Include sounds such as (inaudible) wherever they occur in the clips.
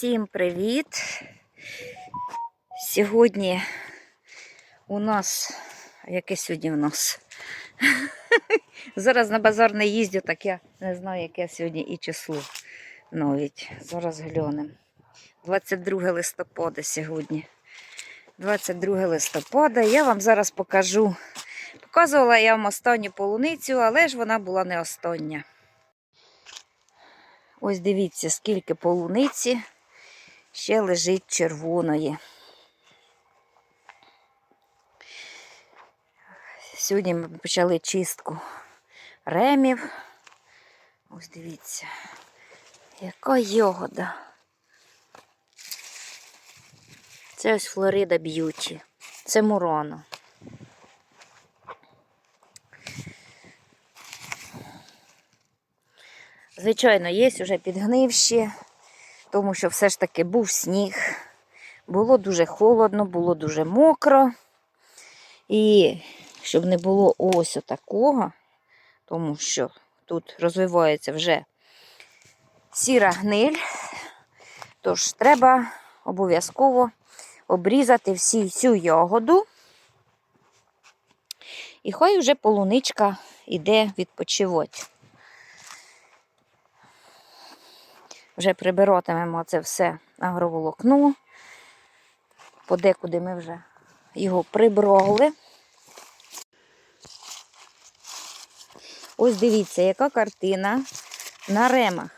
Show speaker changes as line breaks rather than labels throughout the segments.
Всім привіт! Сьогодні у нас, яке сьогодні у нас? (laughs) Зараз на базар не їздю, так я не знаю, яке сьогодні і число навіть. Зараз глянемо. 22 листопада сьогодні. 22 листопада. Я вам зараз покажу. Показувала я вам останню полуницю, але ж вона була не остання. Ось дивіться, скільки полуниці ще лежить червоної. Сьогодні ми почали чистку ремів. Ось дивіться, яка йогода. Це ось Флорида Б'юті. Це Мурано. Звичайно, є вже підгнивші, тому що все ж таки був сніг. Було дуже холодно, було дуже мокро. І щоб не було ось такого, тому що тут розвивається вже сіра гниль, тож треба обов'язково обрізати всі, всю ягоду. І хай вже полуничка йде відпочивати. Вже прибиратимемо це все агроволокно. Подекуди ми вже його прибрали. Ось дивіться, яка картина на ремах.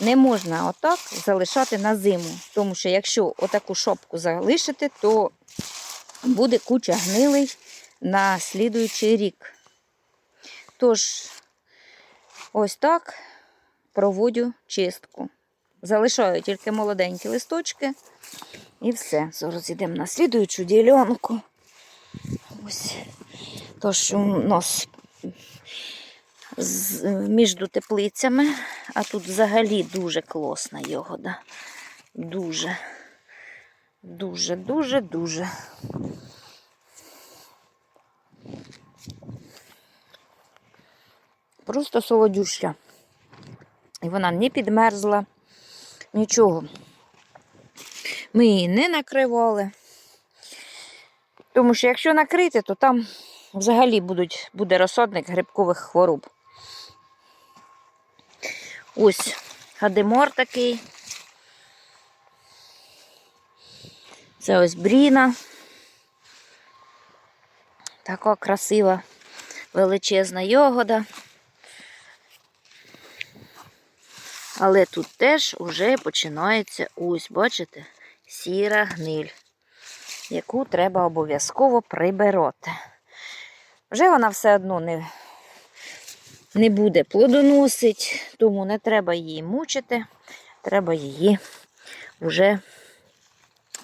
Не можна отак залишати на зиму, тому що якщо отаку шопку залишити, то буде куча гнилий на слідуючий рік. Тож, ось так проводю чистку. Залишаю тільки молоденькі листочки і все. Зараз йдемо на слідуючу ділянку. Ось. Тож у нас з- між теплицями, а тут взагалі дуже класна ягода. Дуже, дуже, дуже, дуже. Просто солодюща. І вона не підмерзла, нічого. Ми її не накривали. Тому що якщо накрити, то там взагалі будуть, буде розсадник грибкових хвороб. Ось гадимор такий. Це ось бріна. Така красива, величезна йогода. Але тут теж вже починається ось, бачите, сіра гниль, яку треба обов'язково прибирати. Вже вона все одно не, не буде плодоносить, тому не треба її мучити, треба її вже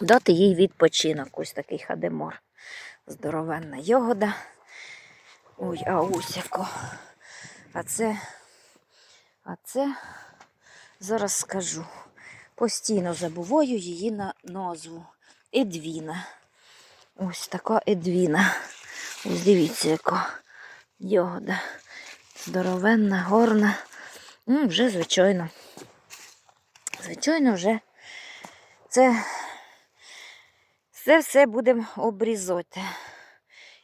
дати їй відпочинок. Ось такий хадемор. Здоровенна йогода. Ой, а ось яко. А це, а це Зараз скажу. Постійно забуваю її на назву. Едвіна. Ось така едвіна. Ось дивіться, яка ягода. Здоровенна, горна. Ну, вже, звичайно. Звичайно, вже це це все будемо обрізати.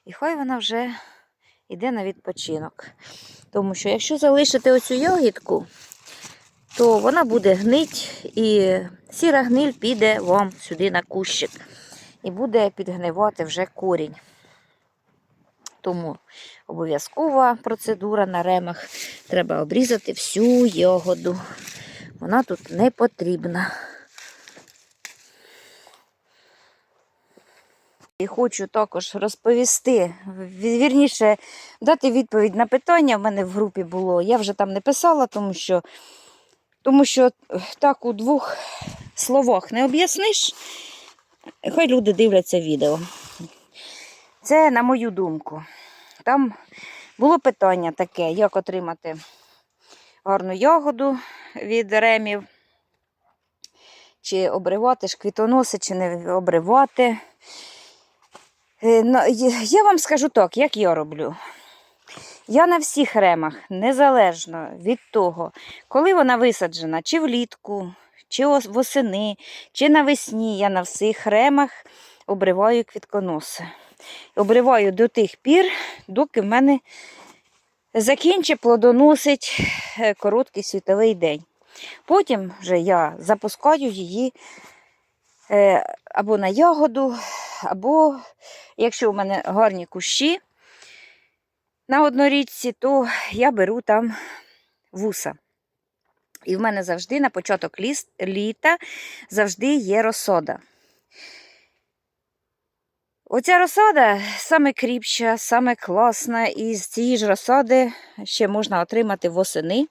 І хай вона вже йде на відпочинок. Тому що якщо залишити оцю ягідку, то вона буде гнить і сіра гниль піде вам сюди на кущик і буде підгнивати вже корінь. Тому обов'язкова процедура на ремах. Треба обрізати всю ягоду. Вона тут не потрібна. І хочу також розповісти, вірніше, дати відповідь на питання в мене в групі було. Я вже там не писала, тому що тому що так у двох словах не об'ясниш, хай люди дивляться відео. Це на мою думку. Там було питання таке, як отримати гарну ягоду від ремів, чи обривати ж квітоноси, чи не обривати. Е, Я вам скажу так, як я роблю. Я на всіх ремах, незалежно від того, коли вона висаджена, чи влітку, чи восени, чи навесні я на всіх ремах обриваю квітконоси. Обриваю до тих пір, доки в мене закінчить плодоносить е, короткий світовий день. Потім вже я запускаю її е, або на ягоду, або якщо у мене гарні кущі на однорічці, то я беру там вуса. І в мене завжди на початок літа завжди є розсода. Оця розсада саме кріпша, саме класна, і з цієї ж розсади ще можна отримати восени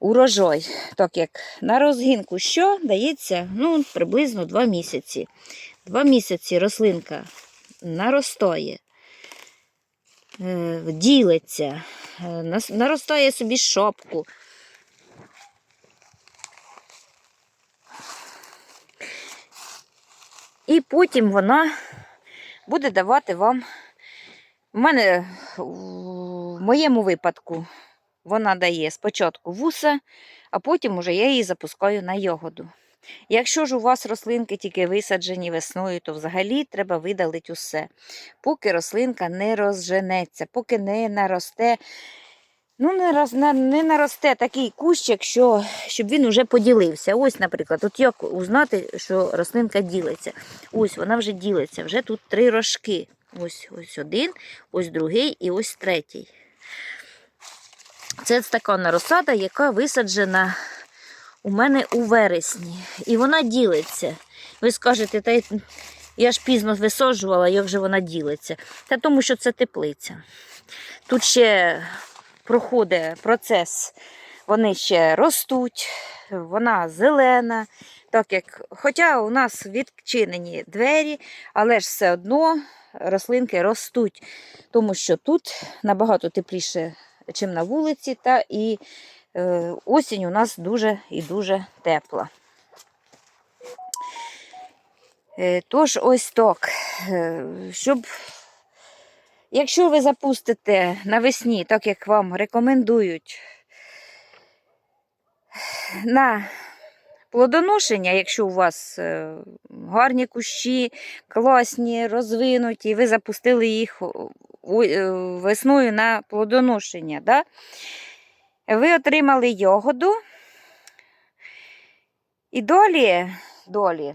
урожай. Так як на розгінку що дається ну, приблизно 2 місяці. Два місяці рослинка наростає, е, ділиться, е, наростає собі шопку. І потім вона буде давати вам. У мене в моєму випадку вона дає спочатку вуса, а потім уже я її запускаю на ягоду. Якщо ж у вас рослинки тільки висаджені весною, то взагалі треба видалити усе. Поки рослинка не розженеться, поки не наросте, ну, не, роз, не наросте такий кущик, що, щоб він уже поділився. Ось, наприклад, от як узнати, що рослинка ділиться. Ось вона вже ділиться, вже тут три рожки. Ось, ось один, ось другий і ось третій. Це стаканна розсада, яка висаджена у мене у вересні. І вона ділиться. Ви скажете, та я ж пізно висаджувала, як же вона ділиться. Та тому що це теплиця. Тут ще проходить процес, вони ще ростуть, вона зелена. Так як, хоча у нас відчинені двері, але ж все одно рослинки ростуть, тому що тут набагато тепліше, ніж на вулиці, та і осінь у нас дуже і дуже тепла. Е, Тож ось так. Е, Щоб, якщо ви запустите навесні, так як вам рекомендують, на плодоношення, якщо у вас е, гарні кущі, класні, розвинуті, ви запустили їх е, весною на плодоношення, да? Ви отримали ягоду. І долі, долі,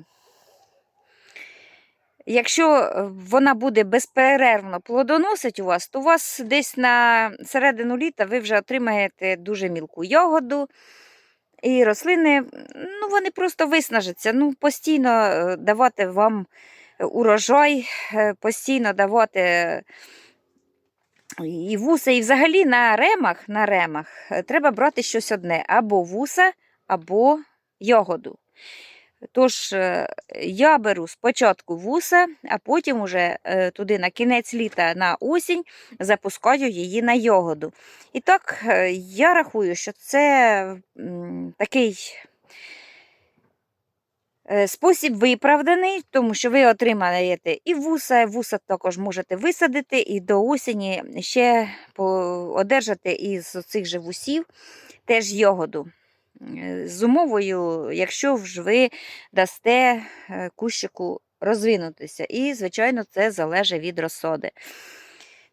якщо вона буде безперервно плодоносить у вас, то у вас десь на середину літа ви вже отримаєте дуже мілку ягоду. І рослини, ну, вони просто виснажаться. Ну, постійно е, давати вам урожай, е, постійно давати і вуса, і взагалі на ремах, на ремах е, треба брати щось одне: або вуса, або ягоду. Тож е, я беру спочатку вуса, а потім уже е, туди на кінець літа на осінь запускаю її на ягоду. І так я рахую, що це такий спосіб виправданий, тому що ви отримаєте і вуса, вуса також можете висадити, і до осені ще одержати із цих же вусів теж ягоду. Е, З умовою, якщо ж ви дасте е, кущику розвинутися. І, звичайно, це залежить від розсоди.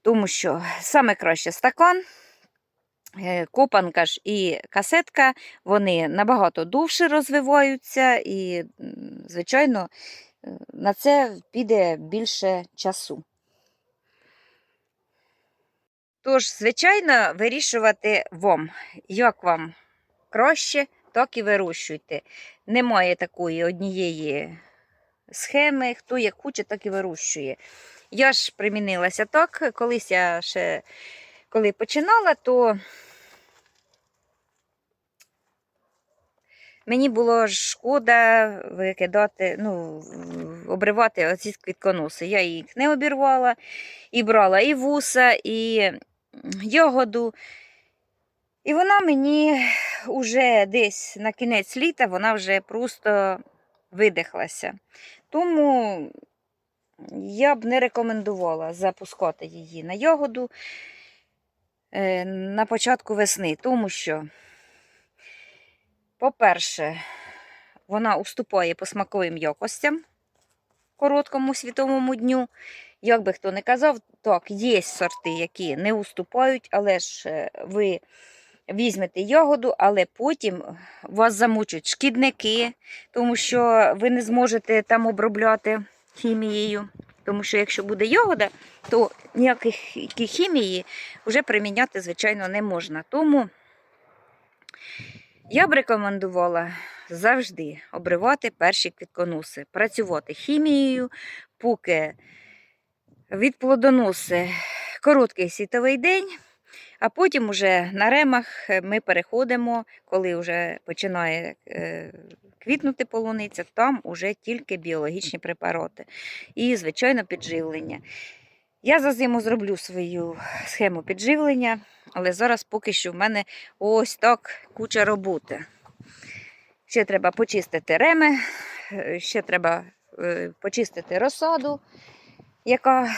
Тому що саме краще стакан, е, копанка ж і касетка, вони набагато довше розвиваються, і, звичайно, е, на це піде більше часу. Тож, звичайно, вирішувати вам, як вам краще, так і вирощуйте. Немає такої однієї схеми, хто як хоче, так і вирощує. Я ж примінилася так, колись я ще коли починала, то мені було шкода викидати, ну, обривати оці квітконоси. Я їх не обірвала і брала і вуса, і ягоду. І вона мені вже десь на кінець літа вона вже просто видихлася. Тому я б не рекомендувала запускати її на ягоду на початку весни, тому що, по-перше, вона уступає по смаковим якостям короткому світовому дню. Як би хто не казав, так, є сорти, які не уступають, але ж е, ви візьмете ягоду, але потім вас замучать шкідники, тому що ви не зможете там обробляти хімією. Тому що якщо буде ягода, то ніякої хімії вже приміняти, звичайно, не можна. Тому я б рекомендувала завжди обривати перші квітконоси, працювати хімією, поки від плодоноси короткий світовий день, а потім уже на ремах ми переходимо, коли вже починає е, квітнути полуниця, там уже тільки біологічні препарати і, звичайно, підживлення. Я за зиму зроблю свою схему підживлення, але зараз поки що в мене ось так куча роботи. Ще треба почистити реми, е, ще треба е, почистити розсаду, яка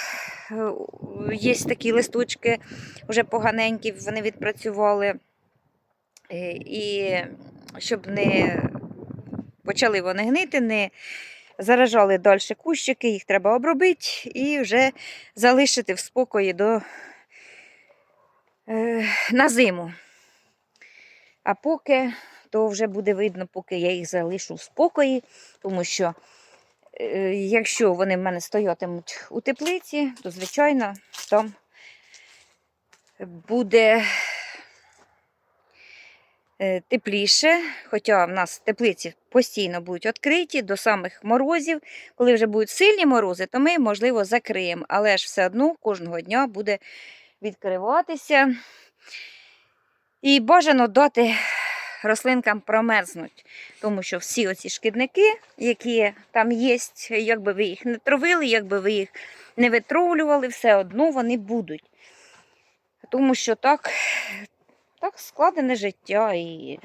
е, є такі листочки вже поганенькі, вони відпрацювали. Е, І щоб не почали вони гнити, не заражали далі кущики, їх треба обробити і вже залишити в спокої до, е, на зиму. А поки то вже буде видно, поки я їх залишу в спокої, тому що якщо вони в мене стоятимуть у теплиці, то, звичайно, там буде е, тепліше, хоча в нас теплиці постійно будуть відкриті до самих морозів. Коли вже будуть сильні морози, то ми, можливо, закриємо, але ж все одно кожного дня буде відкриватися. І бажано дати рослинкам промерзнуть, тому що всі оці шкідники, які там є, якби ви їх не травили, якби ви їх не витровлювали, все одно вони будуть. Тому що так, так складене життя. І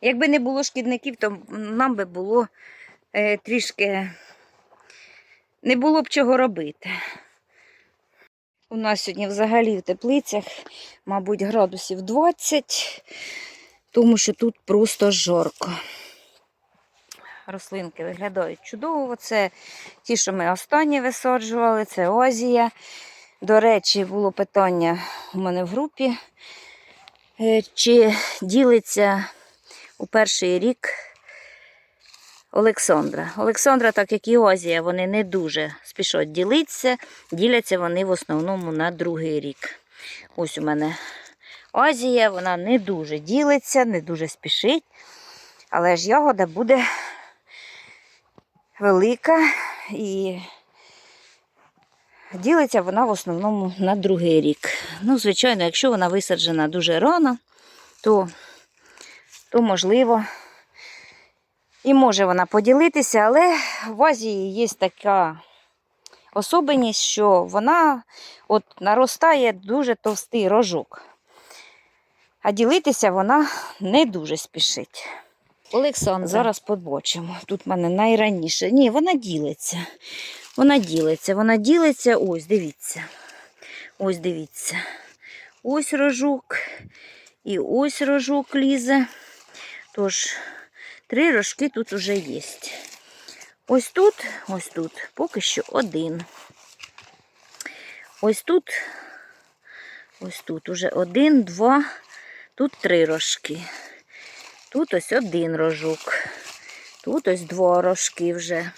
якби не було шкідників, то нам би було е, трішки не було б чого робити. У нас сьогодні взагалі в теплицях, мабуть, градусів 20, тому що тут просто жарко. Рослинки виглядають чудово. Це ті, що ми останні висаджували, це озія. До речі, було питання у мене в групі, е, чи ділиться у перший рік Олександра. Олександра, так як і Озія, вони не дуже спішать ділитися. Діляться вони в основному на другий рік. Ось у мене Озія, вона не дуже ділиться, не дуже спішить. Але ж ягода буде велика і ділиться вона в основному на другий рік. Ну, звичайно, якщо вона висаджена дуже рано, то, то можливо. І може вона поділитися, але в Азії є така особливість, що вона от наростає дуже товстий рожок. А ділитися вона не дуже спішить. Олександр, зараз побачимо. Тут в мене найраніше. Ні, вона ділиться. Вона ділиться, вона ділиться. Ось, дивіться. Ось дивіться. Ось рожок. І ось рожок лізе. Тож. Три рожки тут уже є. Ось тут, ось тут, поки що один. Ось тут, ось тут уже один, два, тут три рожки. Тут ось один рожок. Тут ось два рожки вже.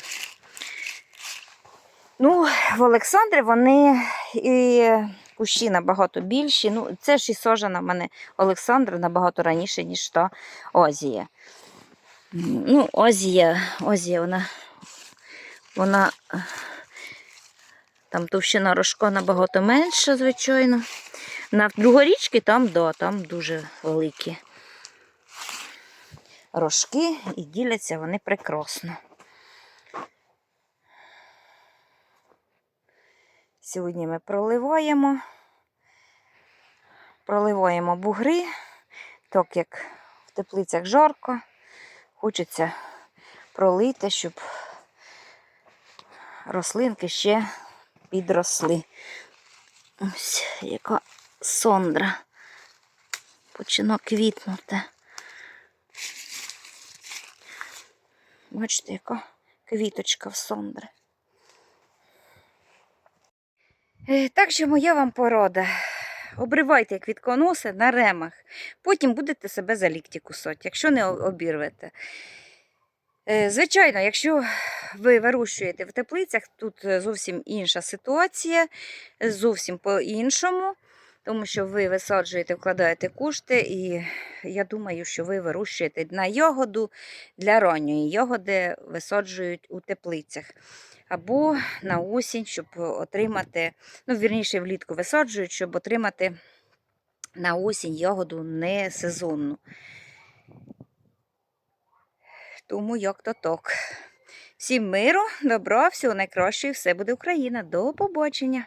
Ну, в Олександрі вони і кущі набагато більші. Ну, це ж і сожана в мене Олександра набагато раніше, ніж та Озія. Ну, Озія, Озія, вона, вона там товщина рожка набагато менша, звичайно. На другорічки там, да, там дуже великі рожки і діляться вони прекрасно. Сьогодні ми проливаємо, проливаємо бугри, так як в теплицях жарко. Хочеться пролити, щоб рослинки ще підросли. Ось яка сондра почина квітнути. Бачите, яка квіточка в сондри. Е, Так що моя вам порада. Обривайте квітконоси на ремах. Потім будете себе за лікті кусати, якщо не обірвете. Е, Звичайно, якщо ви вирощуєте в теплицях, тут е, зовсім інша ситуація, зовсім по-іншому, тому що ви висаджуєте, вкладаєте кошти, і я думаю, що ви вирощуєте на ягоду для ранньої ягоди висаджують у теплицях. Або на осінь, щоб отримати, ну, вірніше, влітку висаджують, щоб отримати на осінь ягоду не сезонну. Тому як то так. Всім миру, добра, всього найкращого, все буде Україна. До побачення!